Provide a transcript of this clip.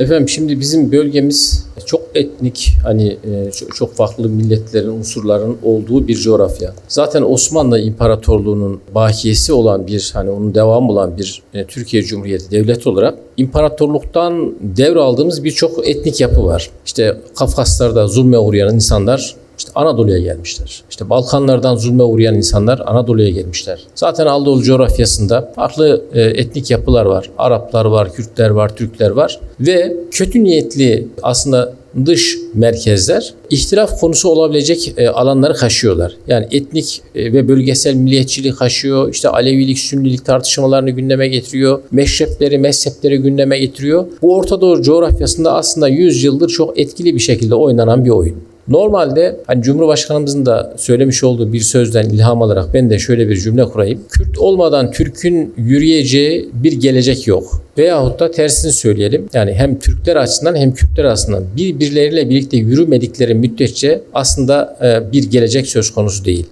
Efendim şimdi bizim bölgemiz çok etnik hani e, çok, farklı milletlerin, unsurların olduğu bir coğrafya. Zaten Osmanlı İmparatorluğu'nun bakiyesi olan bir hani onun devamı olan bir e, Türkiye Cumhuriyeti devleti olarak imparatorluktan devraldığımız birçok etnik yapı var. İşte Kafkaslar'da zulme uğrayan insanlar işte Anadolu'ya gelmişler. İşte Balkanlardan zulme uğrayan insanlar Anadolu'ya gelmişler. Zaten Anadolu coğrafyasında farklı e, etnik yapılar var. Araplar var, Kürtler var, Türkler var ve kötü niyetli aslında dış merkezler ihtilaf konusu olabilecek e, alanları kaşıyorlar. Yani etnik e, ve bölgesel milliyetçiliği kaşıyor. İşte Alevilik, Sünnilik tartışmalarını gündeme getiriyor. Meşrepleri, mezhepleri gündeme getiriyor. Bu Orta Doğu coğrafyasında aslında 100 yıldır çok etkili bir şekilde oynanan bir oyun. Normalde hani Cumhurbaşkanımızın da söylemiş olduğu bir sözden ilham alarak ben de şöyle bir cümle kurayım. Kürt olmadan Türk'ün yürüyeceği bir gelecek yok. Veyahut da tersini söyleyelim. Yani hem Türkler açısından hem Kürtler açısından birbirleriyle birlikte yürümedikleri müddetçe aslında e, bir gelecek söz konusu değil.